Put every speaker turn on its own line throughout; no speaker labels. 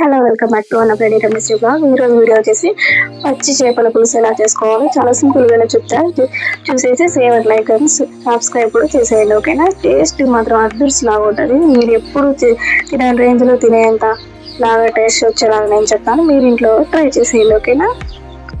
Hello welcome back to అన్న ప్రెడీ chemistry blog ఈ రోజు వీడియో వచ్చేసి పచ్చి చేపల పులుసు ఎలా చేసుకోవాలో? చాలా సింపుల్గా చెప్తా. చూసేసి సేవ్ అట్ లైక్ సబ్స్క్రైబ్ కూడా చేసేయండి ఓకేనా? టేస్ట్ మాత్రం అద్భుట్స్ లాగా ఉంటుంది. మీరు ఎప్పుడు తినే రేంజ్లో తినేంత లాగా టేస్ట్ వచ్చేలాగా నేను చెప్తాను. మీరు ఇంట్లో ట్రై చేసేయండి ఓకేనా?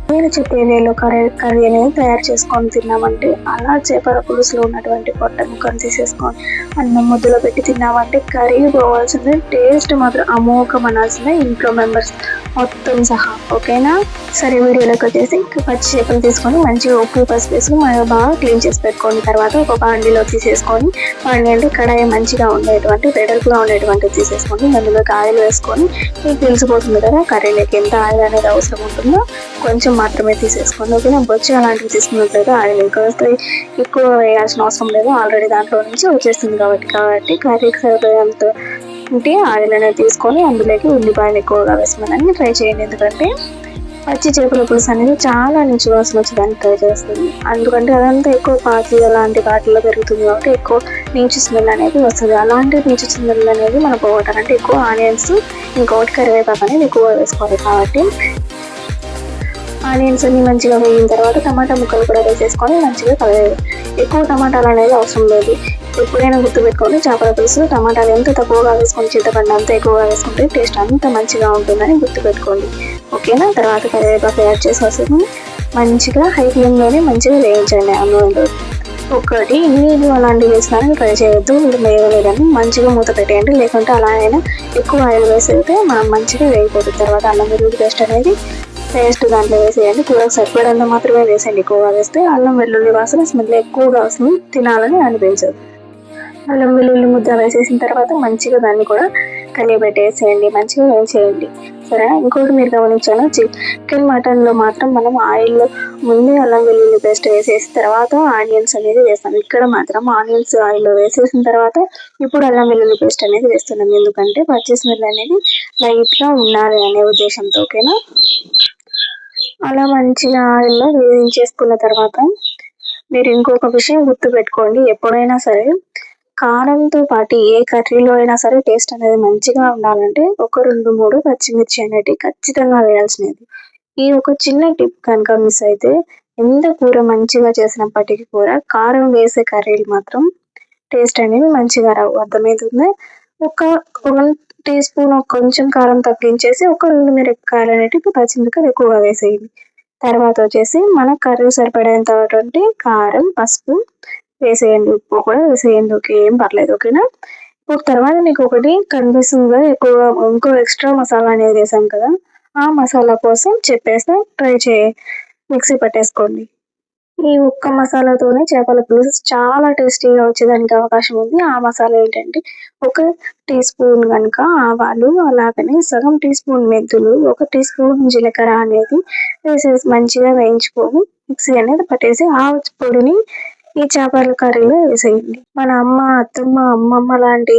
నేను చెప్పే వేలో కర్రీ కర్రీ అనేది తయారు చేసుకొని తిన్నామంటే అలా చేపల పులుసులో ఉన్నటువంటి పొట్ట ముక్కను తీసేసుకొని అన్నం ముద్దలో పెట్టి తిన్నామంటే కర్రీ పోవాల్సిందే టేస్ట్ మాత్రం అమోఘం అనాల్సిందే ఇంట్లో మెంబర్స్ మొత్తం సహా ఓకేనా? సరే వీడియోలోకి వచ్చేసి పచ్చి చేపలు తీసుకొని మంచిగా ఉప్పు పసుపు వేసుకొని బాగా క్లీన్ చేసి పెట్టుకోండి తర్వాత ఒక బాండీలో తీసేసుకొని బాండీ అంటే కడాయి మంచిగా ఉండేటువంటి వెడల్పుగా ఉండేటువంటి తీసేసుకొని అందులోకి ఆయిల్ వేసుకొని మీకు తెలిసిపోతుంది కదా కర్రీలోకి ఎంత ఆయిల్ అనేది అవసరం ఉంటుందో కొంచెం మాత్రమే తీసేసుకోండి ఓకేనా? బొచ్చు అలాంటివి తీసుకున్నట్లయితే ఆయిల్ ఎక్కువ ఎక్కువ వేయాల్సిన అవసరం లేదు ఆల్రెడీ దాంట్లో నుంచి వచ్చేస్తుంది కాబట్టి కాబట్టి కర్రీకి సరిపోయేంత ఉంటే ఆయిల్ అనేది తీసుకొని అందులోకి ఉల్లిపాయలు ఎక్కువగా వేసుకుని ట్రై చేయండి. ఎందుకంటే పచ్చి చేపల పులుసు అనేది చాలా నుంచి వాసన వచ్చేదానికి ట్రై చేస్తుంది. ఎందుకంటే అదంతా ఎక్కువ పాటలు అలాంటి వాటిలో పెరుగుతుంది కాబట్టి ఎక్కువ నీచు స్మెల్ అనేది వస్తుంది. అలాంటి నీచు స్మెల్ అనేది మనం పోగొట్టాలంటే ఎక్కువ ఆనియన్స్ ఇంకొకటి కరివేపాకు అనేది ఎక్కువ వేసుకోవాలి కాబట్టి. ఆనియన్స్ అన్ని మంచిగా వేగిన తర్వాత టమాటా ముక్కలు కూడా వేసేసుకొని మంచిగా కలవాలి ఎక్కువ టమాటాలు అనేది అవసరం లేదు. ఎప్పుడైనా గుర్తుపెట్టుకోండి చేపల పులుసు టమాటాలు ఎంత తక్కువగా వేసుకొని చింతపండు అంత ఎక్కువగా వేసుకుంటే టేస్ట్ అంత మంచిగా ఉంటుందని గుర్తుపెట్టుకోండి. ఓకేనా? తర్వాత కరివేపాకు యాడ్ చేసేసుకుని మంచిగా హై ఫ్లేమ్లోనే మంచిగా వేయించండి అందులో ఒకటి నీళ్ళు అలాంటివి వేసినా ట్రై చేయొద్దు మీరు వేయలేదని మంచిగా మూత పెట్టేయండి. లేకుంటే అలా అయినా ఎక్కువ ఆయిల్ వేసేస్తే మనం మంచిగా వేయిపోతుంది తర్వాత అల్లం వెల్లుల్లి పేస్ట్ అనేది పేస్ట్ దాంట్లో వేసేయండి. కూరకు సరిపడంత మాత్రమే వేసేయండి. ఎక్కువగా వేస్తే అల్లం వెల్లుల్లి వాసన స్మెల్ ఎక్కువగా వస్తుంది. తినాలని అనిపించదు. అల్లం వెల్లుల్లి ముద్ద వేసేసిన తర్వాత మంచిగా దాన్ని కూడా కలియబెట్టేసేయండి మంచిగా వేసేయండి. సరే ఇంకోటి మీరు గమనించాను చికెన్ మటన్లో మాత్రం మనం ఆయిల్లో ముందే అల్లం వెల్లుల్లి పేస్ట్ వేసేసిన తర్వాత ఆనియన్స్ అనేది వేస్తాం. ఇక్కడ మాత్రం ఆనియన్స్ ఆయిల్లో వేసేసిన తర్వాత ఇప్పుడు అల్లం వెల్లుల్లి పేస్ట్ అనేది వేస్తున్నాం. ఎందుకంటే పచ్చి స్మెల్ అనేది లైట్గా ఉండాలి అనే ఉద్దేశంతో ఓకేనా? అలా మంచిగా ఆయిల్లో వేయించేసుకున్న తర్వాత మీరు ఇంకొక విషయం గుర్తు పెట్టుకోండి ఎప్పుడైనా సరే కారంతో పాటు ఏ కర్రీలో అయినా సరే టేస్ట్ అనేది మంచిగా ఉండాలంటే ఒక రెండు మూడు పచ్చిమిర్చి అనేది ఖచ్చితంగా వేయాల్సినది. ఈ ఒక చిన్న టిప్ కనుక మిస్ అయితే ఎంత కూర మంచిగా చేసినప్పటికీ కూడా కారం వేసే కర్రీలు మాత్రం టేస్ట్ అనేది మంచిగా రావు. అర్థమవుతుంది? ఒక వన్ టీ స్పూన్ కొంచెం కారం తగ్గించేసి ఒక రెండు మిరపకాయలు అనేటివి పచ్చిమిరపకాయలు ఎక్కువగా వేసేయండి. తర్వాత వచ్చేసి మన కర్రీ సరిపడేంతటువంటి కారం పసుపు వేసేయండి ఉప్పు కూడా వేసేయండి ఓకే ఏం పర్లేదు ఓకేనా? ఇప్పుడు తర్వాత మీకు ఒకటి కనిపిస్తుంది ఎక్కువ ఇంకో ఎక్స్ట్రా మసాలా అనేది వేసాం కదా ఆ మసాలా కోసం చెప్పేస్తే ట్రై చేయ మిక్సీ పట్టేసుకోండి. ఈ ఒక్క మసాలాతోనే చేపల పులుసు చాలా టేస్టీగా వచ్చేదానికి అవకాశం ఉంది. ఆ మసాలా ఏంటంటే ఒక టీ స్పూన్ కనుక ఆవాలు అలాగనే సగం టీ స్పూన్ మెంతులు ఒక టీ స్పూన్ జీలకర్ర అనేది వేసేసి మంచిగా వేయించుకొని మిక్సీ అనేది పట్టేసి ఆ పొడిని ఈ చేపల కర్రీలో వేసేయండి. మన అమ్మ అత్తమ్మ అమ్మమ్మ లాంటి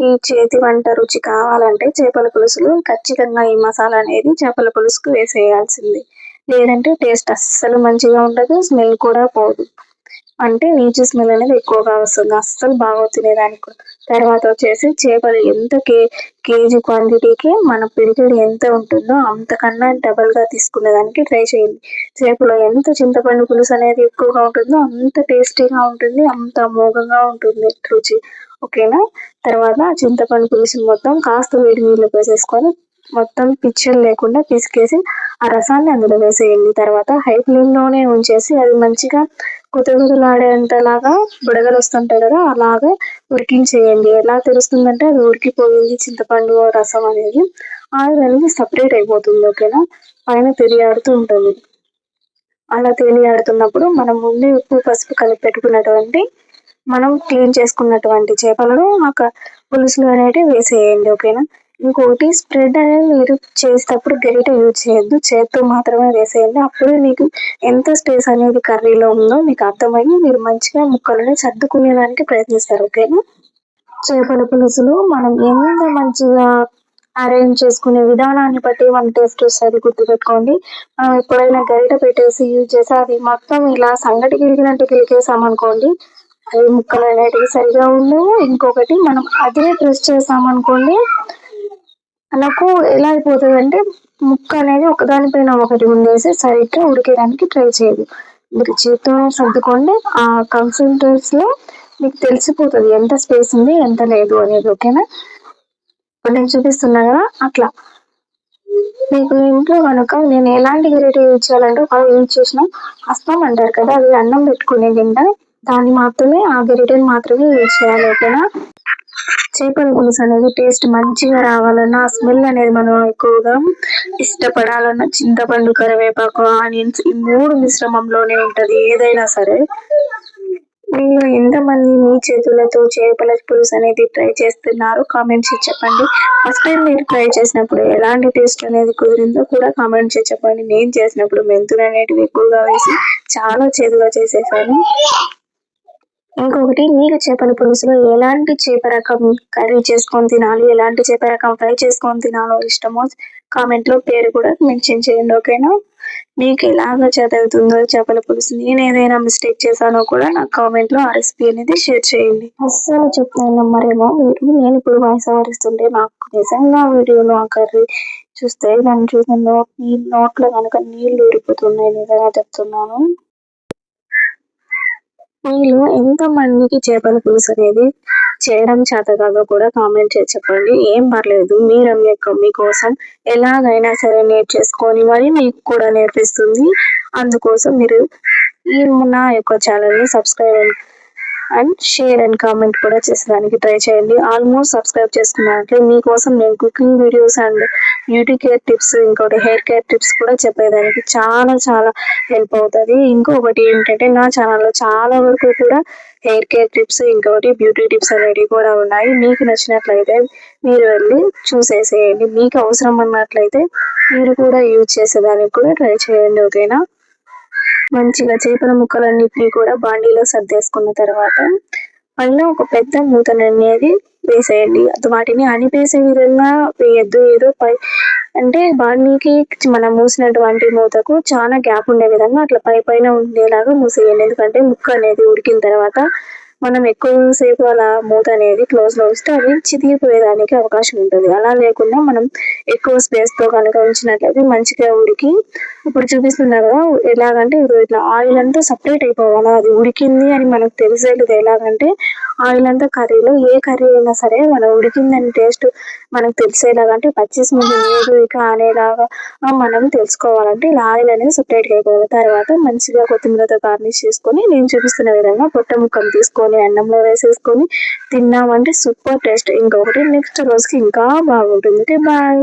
ఈ చేతి వంట రుచి కావాలంటే చేపల పులుసులు ఖచ్చితంగా ఈ మసాలా అనేది చేపల పులుసుకు వేసేయాల్సింది. లేదంటే టేస్ట్ అస్సలు మంచిగా ఉండదు స్మెల్ కూడా పోదు. అంటే నీచు స్మెల్ అనేది ఎక్కువగా వస్తుంది. అస్సలు బాగా తినేదానికి తర్వాత వచ్చేసి చేపలు ఎంత కే కేజీ క్వాంటిటీకి మన పిడికిడి ఎంత ఉంటుందో అంతకన్నా డబల్గా తీసుకునేదానికి ట్రై చేయండి. చేపలో ఎంత చింతపండు పులుసు అనేది ఎక్కువగా ఉంటుందో అంత టేస్టీగా ఉంటుంది అంత అమోఘంగా ఉంటుంది రుచి. ఓకేనా? తర్వాత చింతపండు పులుసు మొత్తం కాస్త వేడి నీళ్ళు పోసేసుకొని మొత్తం పిచ్చలు లేకుండా పిసికేసి ఆ రసాన్ని అందులో వేసేయండి. తర్వాత హై ఫ్లేమ్లోనే ఉంచేసి అది మంచిగా కుతకుతలాడేంతలాగా బుడగలు వస్తుంటాయి కదా అలాగా ఉడికించేయండి ఎలా తెలుస్తుందంటే అది ఉడికిపోయింది చింతపండు రసం అనేది. ఆయిల్ అనేది సపరేట్ అయిపోతుంది ఓకేనా? పైన తెలియాడుతూ ఉంటుంది. అలా తేలియాడుతున్నప్పుడు మనం ముందే ఉప్పు పసుపు కలిపి పెట్టుకున్నటువంటి మనం క్లీన్ చేసుకున్నటువంటి చేపలను ఆ పులుసులు అనేటివి వేసేయండి ఓకేనా? ఇంకోటి స్ప్రెడ్ అనేది మీరు చేసేటప్పుడు గరిట యూజ్ చేయొద్దు. చేత్తో మాత్రమే వేసేయండి. అప్పుడే మీకు ఎంత స్పేస్ అనేది కర్రీలో ఉందో మీకు అర్థమయ్యి మీరు మంచిగా ముక్కలని సర్దుకునేదానికి ప్రయత్నిస్తారు. ఓకేనా చేపల పులుసులు మనం ఎంత మంచిగా అరేంజ్ చేసుకునే విధానాన్ని బట్టి మన టేస్ట్ వస్తుంది గుర్తుపెట్టుకోండి. మనం ఎప్పుడైనా గరిట పెట్టేసి యూజ్ చేసి అది మొత్తం ఇలా సంగటి గిరిగినట్టు గిలికేసామనుకోండి అవి ముక్కలు అనేటివి సరిగా ఉండవు. ఇంకొకటి మనం అదే ప్రెస్ చేసామనుకోండి నాకు ఎలా అయిపోతుంది అంటే ముక్క అనేది ఒకదానిపైన ఒకటి ఉండేసి సరిగ్గా ఉడికేదానికి ట్రై చేయదు. మీరు చేతితో సర్దుకోండి. ఆ లో మీకు తెలిసిపోతుంది ఎంత స్పేస్ ఉంది ఎంత లేదు అనేది ఓకేనా ఇప్పుడు నేను చూపిస్తున్నా కదా అట్లా. మీకు ఇంట్లో కనుక నేను ఎలాంటి వెరైటీ యూజ్ చేయాలంటే ఒక యూజ్ చేసిన అస్తం అంటారు కదా అది అన్నం పెట్టుకునే తింటే దాన్ని మాత్రమే ఆ గరిటెని మాత్రమే యూజ్ చేయాలి ఓకేనా చేపల పులుసు అనేది టేస్ట్ మంచిగా రావాలన్నా ఆ స్మెల్ అనేది మనం ఎక్కువగా ఇష్టపడాలన్నా చింతపండు కరివేపాకు ఆనియన్స్ ఈ మూడు మిశ్రమంలోనే ఉంటది ఏదైనా సరే. మీరు ఎంతమంది మీ చేతులతో చేపల పులుసు అనేది ట్రై చేస్తున్నారు కామెంట్స్ చెప్పండి. ఫస్ట్ టైం మీరు ట్రై చేసినప్పుడు ఎలాంటి టేస్ట్ అనేది కుదిరిందో కూడా కామెంట్స్ చెప్పండి. నేను చేసినప్పుడు మెంతులు అనేటివి ఎక్కువగా వేసి చాలా చేదుగా చేసేసాను. ఇంకొకటి నీరు చేపల పులుసులో ఎలాంటి చేప రకం కర్రీ చేసుకొని తినాలి? ఎలాంటి చేప రకం ఫ్రై చేసుకొని తినాలో ఇష్టమో కామెంట్లో పేరు కూడా మెన్షన్ చేయండి ఓకేనా? మీకు ఎలాగ చదువుతుందో చేపల పులుసు నేను ఏదైనా మిస్టేక్ చేశానో కూడా నా కామెంట్లో ఆ రెసిపీ అనేది షేర్ చేయండి. అస్సలు చెప్తాను నమ్మరేమో మీరు. నేను ఇప్పుడు వాయిస్ ఆవరిస్తుంటే నాకు నిజంగా వీడియోలో ఆ కర్రీ చూస్తే దాన్ని చూసిన నోట్ నోట్లో కనుక నీళ్ళు ఊరిపోతున్నాయి నిజంగా చెప్తున్నాను. మీలో ఎంత మందికి చేపల పులుసు అనేది చేయడం చేత కాదో కూడా కామెంట్ చేసి చెప్పండి. ఏం పర్లేదు మీ రమ్య మీకోసం ఎలాగైనా సరే నేర్చేసుకొని మరి మీకు కూడా నేర్పిస్తుంది. అందుకోసం మీరు ఈ నా యొక్క ఛానల్ని subscribe and share and comment కూడా చేసేదానికి ట్రై చేయండి. ఆల్మోస్ట్ సబ్స్క్రైబ్ చేసుకున్నారంటే మీకోసం నేను cooking videos and beauty care tips ఇంకోటి హెయిర్ కేర్ టిప్స్ కూడా చెప్పేదానికి చాలా చాలా హెల్ప్ అవుతుంది. ఇంకొకటి ఏంటంటే నా ఛానల్లో చాలా వరకు కూడా హెయిర్ కేర్ టిప్స్ ఇంకొకటి బ్యూటీ టిప్స్ అనేవి కూడా ఉన్నాయి. మీకు నచ్చినట్లయితే మీరు వెళ్ళి చూసేసేయండి. మీకు అవసరం అన్నట్లయితే మీరు కూడా యూజ్ చేసేదానికి కూడా ట్రై చేయండి ఓకేనా? మంచిగా చేపల ముక్కలన్నిటిని కూడా బాండీలో సర్దేసుకున్న తర్వాత పైన ఒక పెద్ద మూతను అనేది వేసేయండి. వాటిని అనిపేసే విధంగా వేయద్దు. ఏదో పై అంటే బాండీకి మనం మూసినటువంటి మూతకు చాలా గ్యాప్ ఉండే విధంగా అట్లా పై పైన ఉండేలాగా మూసేయండి. ఎందుకంటే ముక్క అనేది ఉడికిన తర్వాత మనం ఎక్కువసేపు అలా మూత అనేది క్లోజ్లో ఉంచితే అది చితికిపోయేదానికి అవకాశం ఉంటుంది. అలా లేకుండా మనం ఎక్కువ స్పేస్తో కనుక ఉంచినట్లయితే మంచిగా ఉడికి ఇప్పుడు చూపిస్తున్నారు కదా ఎలాగంటే ఇట్లా ఆయిల్ అంతా సపరేట్ అయిపోవాలి అది ఉడికింది అని మనకు తెలిసేది ఎలాగంటే ఆయిల్ అంతా కర్రీలో ఏ కర్రీ అయినా సరే మనం ఉడికిందని టేస్ట్ మనకు తెలిసేలాగా అంటే పచ్చిస్ ముందు లేదు ఇక అనేలాగా మనం తెలుసుకోవాలంటే ఇలా ఆయిల్ అనేది సపరేట్గా అయిపోవాలి. తర్వాత మంచిగా కొత్తిమీరతో గార్నిష్ చేసుకొని నేను చూపిస్తున్న విధంగా పొట్ట ముఖం తీసుకొని అన్నంలో వేసేసుకొని తిన్నామంటే సూపర్ టేస్ట్ ఇంకొకటి నెక్స్ట్ రోజుకి ఇంకా బాగుంటుంది. బాయ్